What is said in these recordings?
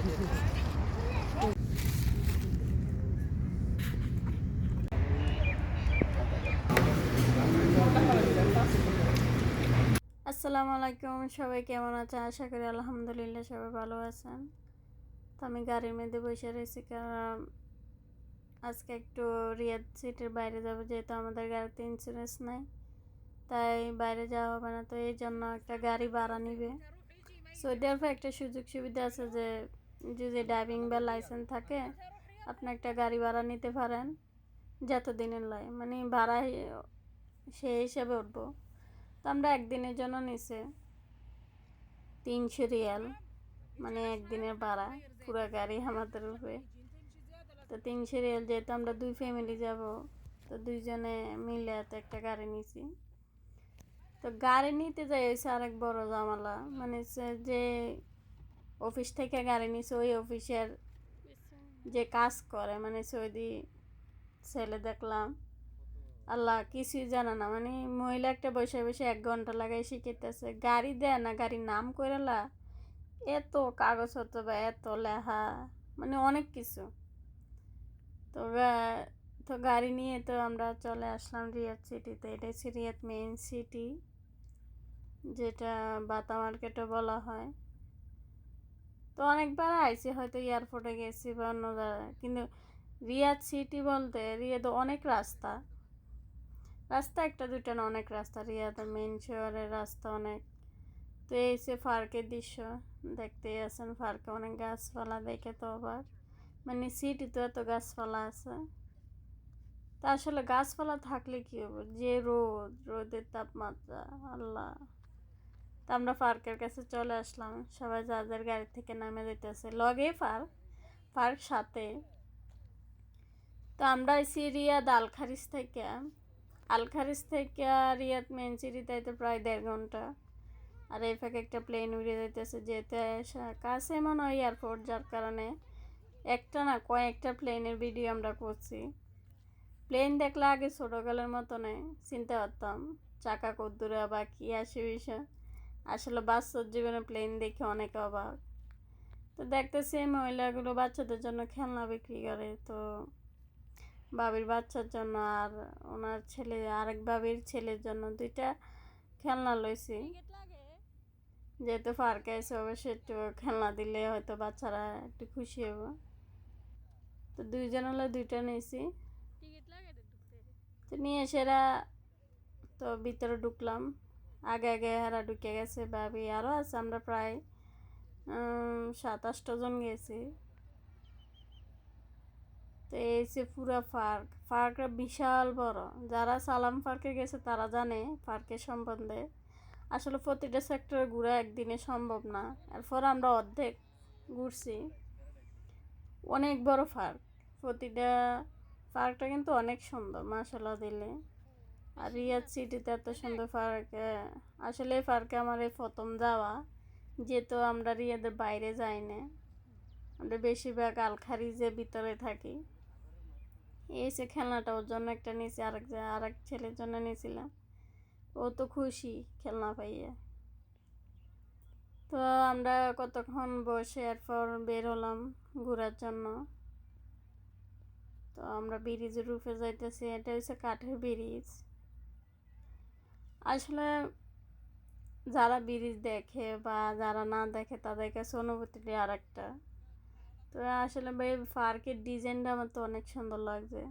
আসসালামু আলাইকুম, সবাই কেমন আছেন? আশা করি আলহামদুলিল্লাহ সবাই ভালো আছেন। তো আমি গাড়ির মধ্যে বসে রয়েছি কারণ আজকে একটু রিয়াদ সিটির বাইরে যাব, যেহেতু আমাদের গাড়িতে ইন্স্যুরেন্স নাই। তাই বাইরে যাওয়া হবে না, তো এই জন্য একটা গাড়ি ভাড়া নিবে। সৌদি আরবে একটা সুযোগ সুবিধা আছে যে যদি ড্রাইভিং বা লাইসেন্স থাকে, আপনি একটা গাড়ি ভাড়া নিতে পারেন যত দিনের লাই মানে ভাড়া সেই হিসেবে উঠবো। তো আমরা একদিনের জন্য নিছে তিনশো রিয়াল মানে একদিনের ভাড়া, পুরো গাড়ি আমাদের উপরে। তো তিনশো রিয়াল যেহেতু আমরা দুই ফ্যামিলি যাব, তো দুইজনে মিলে তো একটা গাড়ি নিছি। তো গাড়ি নিতে যাই হয়েছে আরেক বড় জামালা মানে যে অফিস থেকে গাড়ি নিছে, ওই অফিসের যে কাজ করে মানে সৌদি ছেলে দেখলাম। আল্লাহ কিছুই জানা না মানে মহিলা একটা বসে বসে এক ঘণ্টা লাগাই শিখিতেছে গাড়ি দেয় না, গাড়ির নাম করেলা এত কাগজপত্র বা এত লেখা মানে অনেক কিছু। তো তো গাড়ি নিয়ে তো আমরা চলে আসলাম রিয়াদ সিটিতে এটা হচ্ছে রিয়াদ মেইন সিটি যেটা বাতা মার্কেটও বলা হয়। তো অনেকবার আইসি হয়তো এয়ারপোর্টে গেছি বা অন্য জায়গায়। কিন্তু রিয়াদ সিটি বলতে, রিয়াদ অনেক রাস্তা। রাস্তা একটা, দুইটা না, অনেক রাস্তা। রিয়াদ মেন শহরের রাস্তা অনেক। তো এই সে পার্কের দৃশ্য, দেখতেই আছেন ফার্কে, অনেক গাছপালা দেখে তো আবার মানে সিটি তো এত গাছপালা আছে। তা আসলে গাছপালা থাকলে কি হবে? যে রোদ, রোদের তাপমাত্রা, আল্লাহ। তা আমরা পার্কের কাছে চলে আসলাম। সবাই যাদের গাড়ি থেকে নামে যেতেছে লগে পার্ক পার্ক সাথে। তো আমরা এসি রিয়াদ আলখারিজ থেকে। আলখারিজ থেকে রিয়াদ মেন সিটি তাইতে প্রায় দেড় ঘণ্টা। আর এই ফাঁকে একটা প্লেন উড়ে যেতেছে যেতে কাছে মনে হয় এয়ারপোর্ট যার কারণে। একটা না কয়েকটা প্লেনের ভিডিও আমরা করছি। প্লেন দেখলে আগে ছোটোকালের মতো নেই চিনতে পারতাম। চাকা কদ্দুরে বা কী আসে বিষয় আসলে বাস্তব জীবনে প্লেন দেখে অনেক অবাক। তো দেখতেছি মহিলাগুলো বাচ্চাদের জন্য খেলনা বিক্রি করে। তো বাবির বাচ্চার জন্য আর ওনার ছেলে, আরেক বাবির ছেলের জন্য দুইটা খেলনা লইছি। যেহেতু পার্কে এসে অবশ্যই একটু খেলনা দিলে হয়তো বাচ্চারা একটু খুশি হবে তো দুইজন হলে দুইটা নিয়েছি। তো নিয়ে সেরা তো ভিতরে ঢুকলাম। আগে আগে হারা ঢুকে গেছে ভাবি আরও আছে আমরা প্রায় উম, সাত আটটা জন গেছি। তো এই যে পুরা পার্ক। পার্কটা বিশাল বড়। যারা সালাম পার্কে গেছে তারা জানে পার্কের সম্বন্ধে। আসলে প্রতিটা সেক্টর ঘোরা একদিনে সম্ভব না। এরপর আমরা অর্ধেক ঘুরছি। অনেক বড় পার্ক। প্রতিটা পার্কটা কিন্তু অনেক সুন্দর মাসাল্লাহ দিলে। আর রিয়াদ সিটিতে এত সুন্দর পার্ক আসলে এই পার্কে আমার এই প্রথম যাওয়া। যেহেতু আমরা রিয়াদের বাইরে যাই না আমরা বেশিরভাগ আলখারিজের ভিতরে থাকি এই সে খেলনাটা ওর জন্য একটা নিয়েছি আরেক আরেক ছেলের জন্য নিয়েছিলাম ও তো খুশি খেলনা পাইয়ে। তো আমরা কতক্ষণ বসে এরপর বের হলাম ঘোরার জন্য। তো আমরা ব্রিজের রূপে যাইতেছি এটা হচ্ছে কাঠের ব্রিজ আসলে যারা ব্রিজ দেখে বা যারা না দেখে তাদের কাছে অনুভূতিটি আর একটা তো আসলে ভাই, পার্কের ডিজাইনটা আমার তো অনেক সুন্দর লাগছে।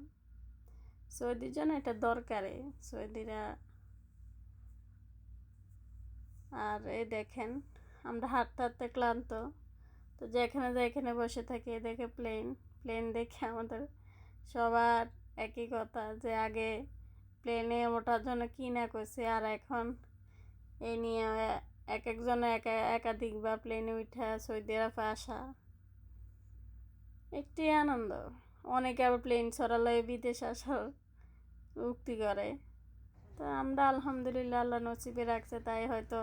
সৌদির জন্য এটা দরকারে। সৌদিরা আর এই দেখেন, আমরা হাঁটতে হাঁটতে ক্লান্ত। তো যেখানে যেখানে বসে থাকি দেখে প্লেন প্লেন দেখে আমাদের সবার একই কথা যে আগে প্লেনে ওঠার জন্য কি না করছে? আর এখন এই নিয়ে এক একজনে এক একাধিক বা প্লেনে উঠা সৌদি আরবে আসা একটি আনন্দ। অনেকে আবার প্লেন ছড়ালে বিদেশ আসার উক্তি করে। তো আমরা আলহামদুলিল্লাহ আল্লাহ নসিবে রাখছে, তাই হয়তো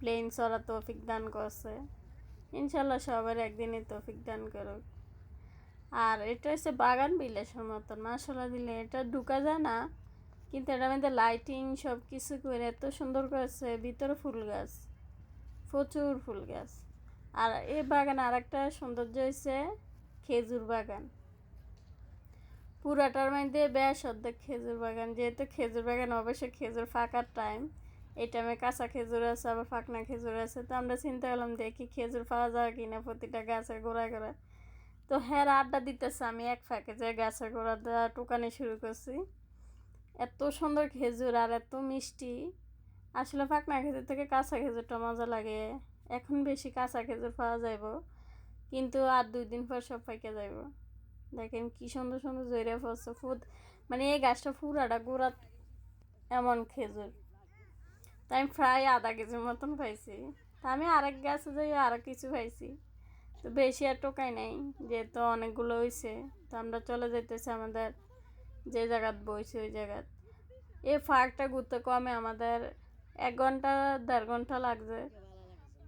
প্লেন চড়া তৌফিক দান করছে। ইনশাল্লাহ সবার একদিনই তৌফিক দান করুক। আর এটা হচ্ছে বাগান বিলাসের মতন মাসালা দিলে এটা ঢুকা যায় না কিন্তু এটার মধ্যে লাইটিং সব কিছু করে এত সুন্দর করেছে, ভিতরে ফুল গাছ, প্রচুর ফুল গাছ। আর এই বাগান আর একটা সৌন্দর্য হয়েছে খেজুর বাগান। পুরাটার মধ্যে বেশ অর্ধেক খেজুর বাগান, যেহেতু খেজুর বাগান অবশ্যই খেজুর ফাঁকার টাইম এই টাইমে কাঁচা খেজুর আছে, আবার ফাঁকনা খেজুর আছে। তো আমরা চিন্তা করলাম দেখি খেজুর পাওয়া যায় কিনা প্রতিটা গাছের গোড়ায় গোড়ায় তো হ্যাঁ আড্ডা দিতেছে, আমি এক ফাঁকে যে গাছের গোড়া দেওয়া টুকানি শুরু করছি। এত সুন্দর খেজুর আর এত মিষ্টি। আসলে ফাঁকনা খেজুর থেকে কাঁচা খেজুরটা মজা লাগে। এখন বেশি কাঁচা খেজুর পাওয়া যাইব, কিন্তু আর দুই দিন পর সব পাইকে যাইব। দেখেন কি সুন্দর সুন্দর জৈরা পড়ছে ফুদ মানে এই গাছটা ফুরাটা গোড়া এমন খেজুর। তাই আমি প্রায় আধা কেজির মতন পাইছি। তা আমি আরেক গাছে যাই আর কিছু পাইছি। তো বেশি আর টোকাই নাই, যেহেতু অনেকগুলো হয়েছে তো আমরা চলে যেতেছি আমাদের যে জায়গাত বইছে, ওই জায়গাত। এই ফাঁকটা ঘুরতে কমে আমাদের এক ঘণ্টা, দেড় ঘণ্টা লাগছে।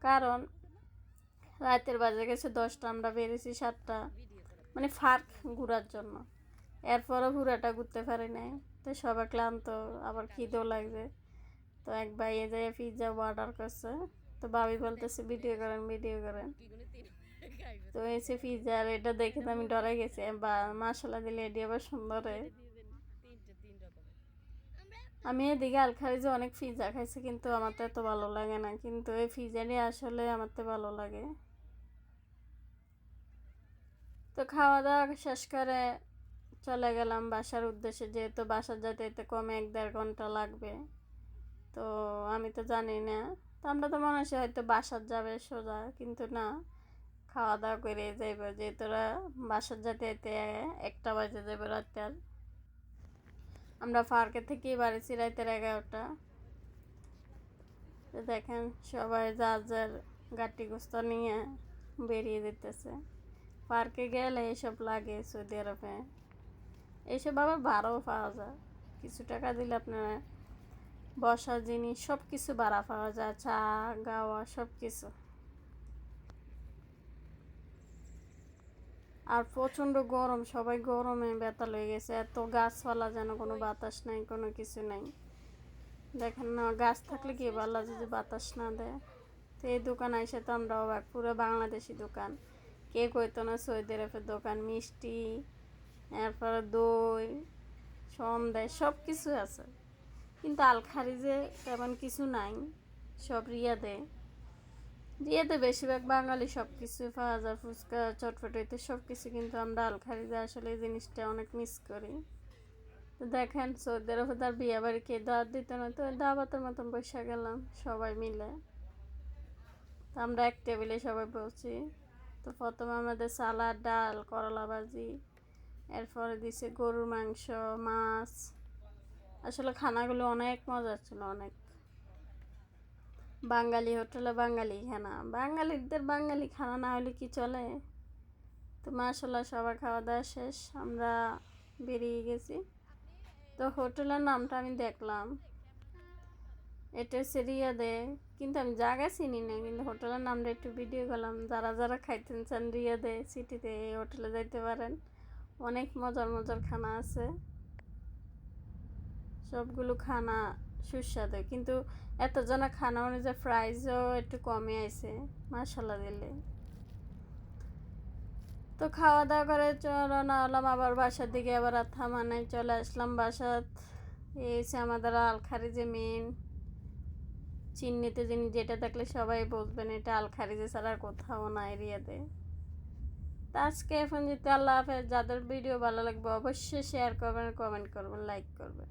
কারণ রাতের বাজে গেছে দশটা, আমরা বেরিয়েছি সাতটা। মানে ফার্ক ঘোরার জন্য। এরপরও ঘোরাটা ঘুরতে পারি নাই। তো সবাই ক্লান্ত, আবার খিদেও লাগছে। তো এক ভাই এ যায় পিৎজা অর্ডার করছে। তো ভাবি বলতেছে, ভিডিও করেন ভিডিও করেন। তো এসে পিৎজা আর এটা দেখে তো আমি ডরে গেছি। বা মশলা দিলে এটি আবার সুন্দর। আমি এদিকে আলখারিজে অনেক পিৎজা খাইছি, কিন্তু আমার তো এত ভালো লাগে না। কিন্তু এই পিৎজাটি আসলে আমার তো ভালো লাগে। তো খাওয়া দাওয়া শেষ করে চলে গেলাম বাসার উদ্দেশ্যে, যেহেতু বাসার যেতে এতে কমে এক দেড় ঘণ্টা লাগবে। তো আমি তো জানি না। তো আমরা তো মনে হচ্ছে হয়তো বাসার যাবে সোজা, কিন্তু না খাওয়া দাওয়া করে যাইব। যেহেতু বাসার যেতে এতে একটা বাজে যাবে রাতের। আমরা পার্কে থেকেই বাড়িছি রাতের এগারোটা দেখেন সবাই যার যার গাটি গোস্ত নিয়ে বেরিয়ে যেতেছে। পার্কে গেলে এসব লাগে সৌদি আরবে। এইসব আবার ভাড়াও পাওয়া যায়। কিছু টাকা দিলে আপনারা বসার জিনিস সব কিছু ভাড়া পাওয়া যায়, চা, গাওয়া সব কিছু আর প্রচণ্ড গরম, সবাই গরমে ব্যথা হয়ে গেছে। এত গাছপালা যেন কোনো বাতাস নাই, কোনো কিছু নাই। দেখেন না, গাছ থাকলে কি ভালো লাগে যদি বাতাস না দেয়? তো এই দোকান আইসে তো আমরা অবাক, পুরো বাংলাদেশি দোকান। কে কইতো না সৌদি আরবের দোকান, মিষ্টি, এরপরে দই, সন্দেশ সব কিছু আছে। কিন্তু আলখারিজে তেমন কিছু নাই, সব রিয়াদে রিয়াদে বেশিরভাগ বাঙালি সব কিছু যায় ফুচকা চটপটিতে সব কিছু কিন্তু আমরা আলখারিজে আসলে এই জিনিসটা অনেক মিস করি। তো দেখেন সৌদি আরবে তার বিয়ে বাড়ি কে দাওয়াত দিত না, তো দাওয়াতের মতন বসে গেলাম সবাই মিলে। তো আমরা এক টেবিলে সবাই বসছি তো প্রথমে আমাদের সালাদ, ডাল, করলা ভাজি, এরপরে দিছে গরুর মাংস, মাছ। আসলে খানাগুলো অনেক মজার ছিল, অনেক। বাঙালি হোটেলে বাঙালি খানা বাঙালিদের বাঙালি খানা না হলে কি চলে? তো মাসাল্লাহ সবার খাওয়া দাওয়া শেষ, আমরা বেরিয়ে গেছি। তো হোটেলের নামটা আমি দেখলাম। এটা হচ্ছে রিয়াদে, কিন্তু আমি জায়গা চিনি না, কিন্তু হোটেলের নামটা একটু ভিডিও করলাম। যারা যারা খাইতেন চান রিয়া রিয়াদে, সিটিতে, এই হোটেলে যাইতে পারেন। অনেক মজার মজার খানা আছে। সবগুলো খানা সুস্বাদু, কিন্তু এতজনা খানা অনুযায়ী প্রাইসও একটু কমে আছে মাসাল্লাহ দিলে তো খাওয়া দাওয়া করে রওনা হলাম আবার বাসার দিকে, আবার আর থামা চলে আসলাম বাসাত। এসে আমাদের আলখারি যে মেন চিহ্নিত জিনিস যেটা দেখলে সবাই বুঝবেন, এটা আলখারিজে ছাড়া কোথাও না এরিয়াতে। তা আজকে এখন যেতে আল্লাহ হাফেজ, যাদের ভিডিও ভালো লাগবে অবশ্যই শেয়ার করবেন কমেন্ট করবেন লাইক করবেন।